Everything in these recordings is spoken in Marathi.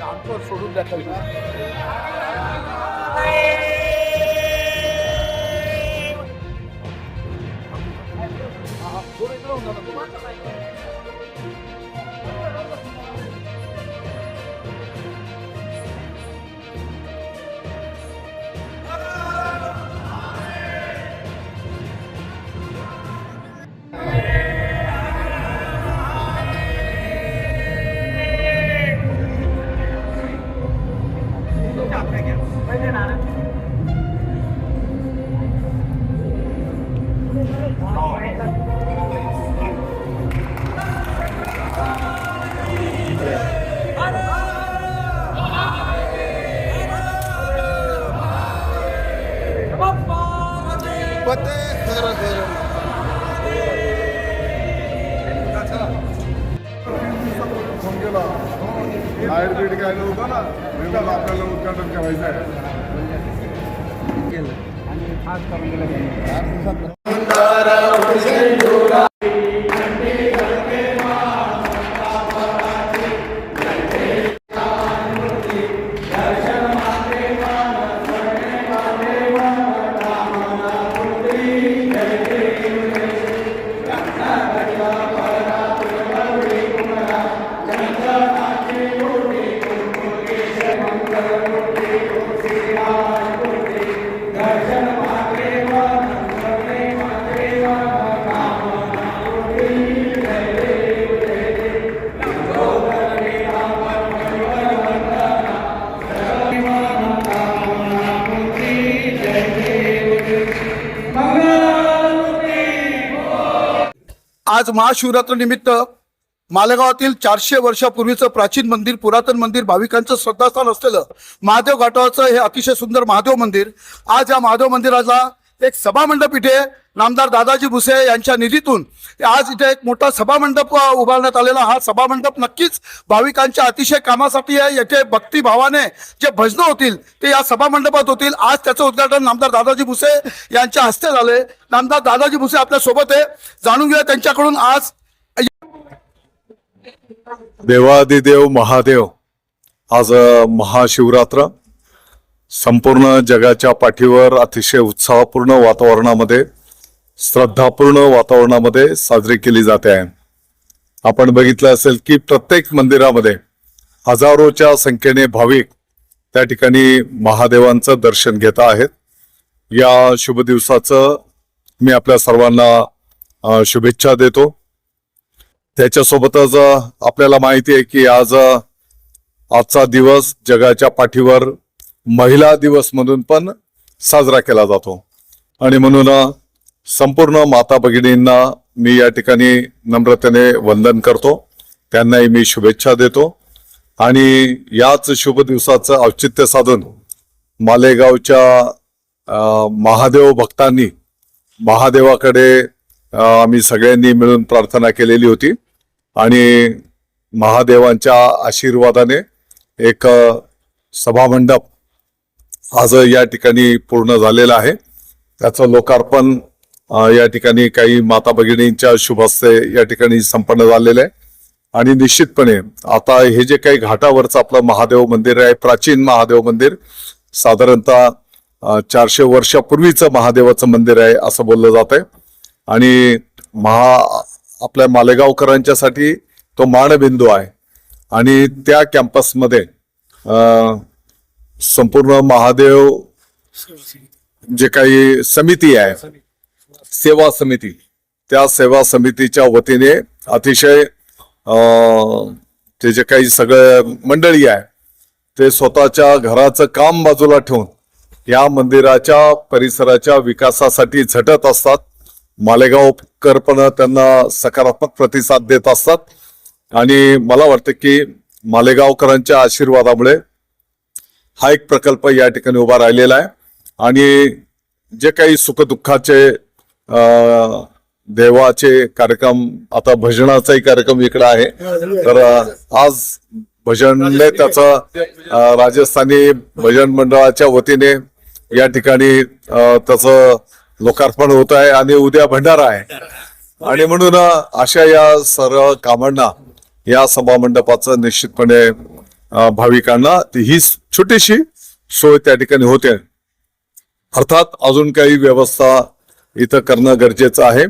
आमचं सोडून द्या खाली. हा, हा, थोडं इकडं होऊन जा ना. फोन केला बाहेर बीड घ्यायला होता ना म्हणलं आपल्याला उद्घाटन करायचं आहे. आज महाशिवरात्र निमित्त मालेगावातील चारशे वर्षापूर्वीचं प्राचीन मंदिर पुरातन मंदिर भाविकांचं श्रद्धास्थान असलेलं महादेव घाटावरचं हे अतिशय सुंदर महादेव मंदिर. आज या महादेव मंदिराला एक सभामंडप इथे नामदार दादाजी भुसे यांच्या निधीतून आज इथे एक मोठा सभामंडप उभारण्यात आलेला हा सभामंडप नक्कीच भाविकांच्या अतिशय कामासाठी आहे. येथे भक्तिभावाने जे भजनं होतील ते या सभामंडपात होतील. आज त्याचं उद्घाटन नामदार दादाजी भुसे यांच्या हस्ते झाले. नामदार दादाजी भुसे आपल्यासोबत आहे. जाणून घेऊया त्यांच्याकडून आज. देवादिदेव महादेव. आज महाशिवरात्र. संपूर्ण जगाच्या पाठीवर अतिशय उत्साहपूर्ण वातावरणामध्ये श्रद्धापूर्ण वातावरणामध्ये साजरी केली जाते. आहे आपण बघितलं असेल की प्रत्येक मंदिरामध्ये हजारोच्या संख्येने भाविक त्या ठिकाणी महादेवांचं दर्शन घेत आहेत. या शुभ दिवसाचं मी आपल्या सर्वांना शुभेच्छा देतो. त्याच्यासोबतच आपल्याला माहिती आहे की आज आजचा दिवस जगाच्या पाठीवर महिला दिवस म्हणून पण साजरा केला जातो. आणि म्हणून संपूर्ण माता भगिनींना मी या ठिकाणी नम्रतेने वंदन करतो. त्यांनाही मी शुभेच्छा देतो. आणि याच शुभ दिवसाचं औचित्य साधून मालेगावच्या महादेव भक्तांनी महादेवाकडे आम्ही सगळ्यांनी मिळून प्रार्थना केलेली होती. आणि महादेवांच्या आशीर्वादाने एक सभामंडप आज या ठिकाणी पूर्ण झालेलं आहे. त्याचं लोकार्पण या ठिकाणी काही माता भगिनींच्या शुभ हस्ते या ठिकाणी संपन्न झालेलं आहे. आणि निश्चितपणे आता हे जे काही घाटावरचं आपलं महादेव मंदिर आहे प्राचीन महादेव मंदिर साधारणतः चारशे वर्षापूर्वीचं महादेवाचं मंदिर आहे असं बोललं जात आहे आणि महा आपल्या मालेगावकरांच्यासाठी तो मानबिंदू आहे. आणि त्या कॅम्पसमध्ये संपूर्ण महादेव जे काही समिती आहे सेवा समिती. त्या सेवा समितीच्या वतीने अतिशय ते जे काही सगळं मंडळी आहे ते स्वतःच्या घराचं काम बाजूला ठेवून या मंदिराच्या परिसराच्या विकासासाठी झटत असतात. मालेगावकर पण त्यांना सकारात्मक प्रतिसाद देत असतात. आणि मला वाटतं की मालेगावकरांच्या आशीर्वादामुळे हा एक प्रकल्प या ठिकाणी उभा राहिलेला आहे. आणि जे काही सुखदुःखाचे देवाचे कार्यक्रम आता भजनाचाही कार्यक्रम इकडे आहे. तर आज भजनने त्याचं राजस्थानी भजन मंडळाच्या वतीने या ठिकाणी त्याचं लोकार्पण होत आहे आणि उद्या भंडारा आहे. आणि म्हणून अशा या सर्व कामांना या सभामंडपाचं निश्चितपणे भाविकांना ही छोटीशी सोय त्या ठिकाणी होते. अर्थात अजून काही व्यवस्था इथं करणं गरजेचं आहे.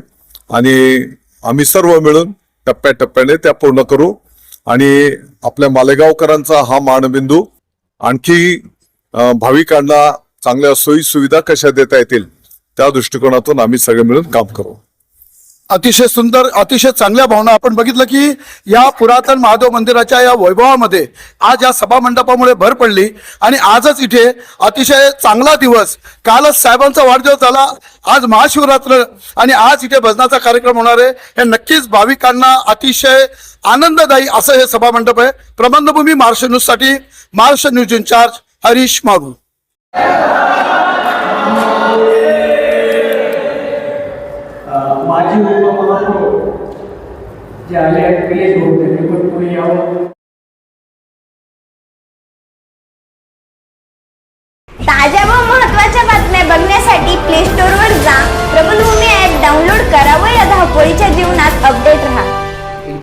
आणि आम्ही सर्व मिळून टप्प्याटप्प्याने त्या पूर्ण करू. आणि आपल्या मालेगावकरांचा हा मानबिंदू आणखी भाविकांना चांगल्या सोयी सुविधा कशा देता येतील त्या दृष्टिकोनातून आम्ही सगळे मिळून काम करू. अतिशय सुंदर अतिशय चांगल्या भावना. आपण बघितलं की या पुरातन महादेव मंदिराच्या या वैभवामध्ये आज या सभा मंडपामुळे भर पडली. आणि आजच इथे अतिशय चांगला दिवस. कालच साहेबांचा वाढदिवस झाला. आज महाशिवरात्र आणि आज इथे भजनाचा कार्यक्रम होणार आहे. हे नक्कीच भाविकांना अतिशय आनंददायी असं हे सभा मंडप आहे. प्रबंधभूमी महाराष्ट्र न्यूजसाठी महाराष्ट्र न्यूज इंचार्ज हरीश मारू जे आले आहेत प्रिय भाऊ त्यांनी पण पुढे यावं? ताज्या व महत्त्वाच्या बातम्या बघण्यासाठी प्ले स्टोअरवर जा. प्रबलभूमी ॲप डाउनलोड करा व या धावपळीच्या जीवनात अपडेट राहा.